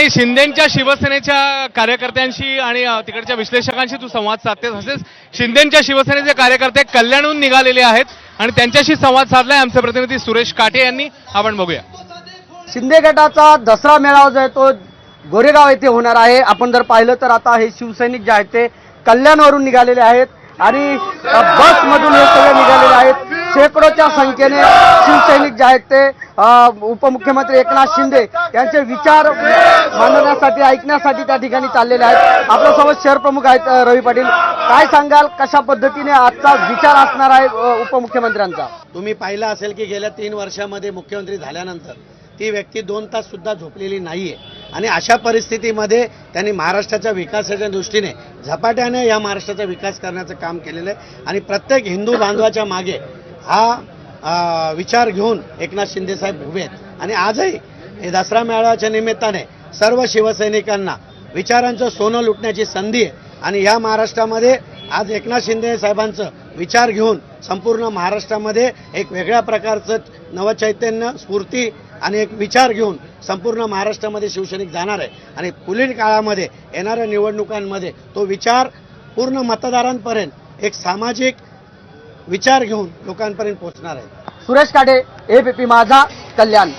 ठिकाणी शिंदेच्या शिवसेनेच्या कार्यकर्त्यांशी आणि तिकडच्या विश्लेषकांशी तू संवाद साधतेस तसेच शिंदेच्या शिवसेनेचे कार्यकर्ते कल्याणहून निघालेले आहेत आणि त्यांच्याशी संवाद साधलाय आमचे प्रतिनिधी सुरेश काटे यांनी. आपण बघूया. शिंदे गटाचा दसरा मेळावा जो आहे तो गोरेगाव येथे होणार आहे. आपण जर पाहिलं तर आता हे शिवसैनिक जे आहेत ते कल्याणवरून निघालेले आहेत आणि बसमधून शेकडोच्या संख्येने शिवसैनिक जे आहेत ते उपमुख्यमंत्री एकनाथ शिंदे यांचे विचार मांडण्यासाठी ऐकण्यासाठी त्या ठिकाणी चाललेले आहेत. आपल्यासोबत शहर प्रमुख आहेत रवी पाटील. काय सांगाल कशा पद्धतीने आजचा विचार असणार आहे उपमुख्यमंत्र्यांचा? तुम्ही पाहिलं असेल की गेल्या तीन वर्षामध्ये मुख्यमंत्री झाल्यानंतर ती व्यक्ती दोन तास सुद्धा झोपलेली नाहीये. आणि अशा परिस्थितीमध्ये त्यांनी महाराष्ट्राच्या विकासाच्या दृष्टीने झपाट्याने या महाराष्ट्राचा विकास करण्याचं काम केलेलं आहे. आणि प्रत्येक हिंदू बांधवाच्या मागे हा विचार घेऊन एकनाथ शिंदेसाहेब उभे आहेत. आणि आजही हे दसरा मेळाव्याच्या निमित्ताने सर्व शिवसैनिकांना विचारांचं सोनं लुटण्याची संधी आहे. आणि या महाराष्ट्रामध्ये आज एकनाथ शिंदे साहेबांचं विचार घेऊन संपूर्ण महाराष्ट्रामध्ये एक वेगळ्या प्रकारचं नवचैतन्य स्फूर्ती आणि एक विचार घेऊन संपूर्ण महाराष्ट्रामध्ये शिवसैनिक जाणार आहे. आणि पुढील काळामध्ये येणाऱ्या निवडणुकांमध्ये तो विचार पूर्ण मतदारांपर्यंत एक सामाजिक विचार घेऊन लोकांपर्यंत पोहोचणार आहे. सुरेश काडे एबीपी माझा कल्याण.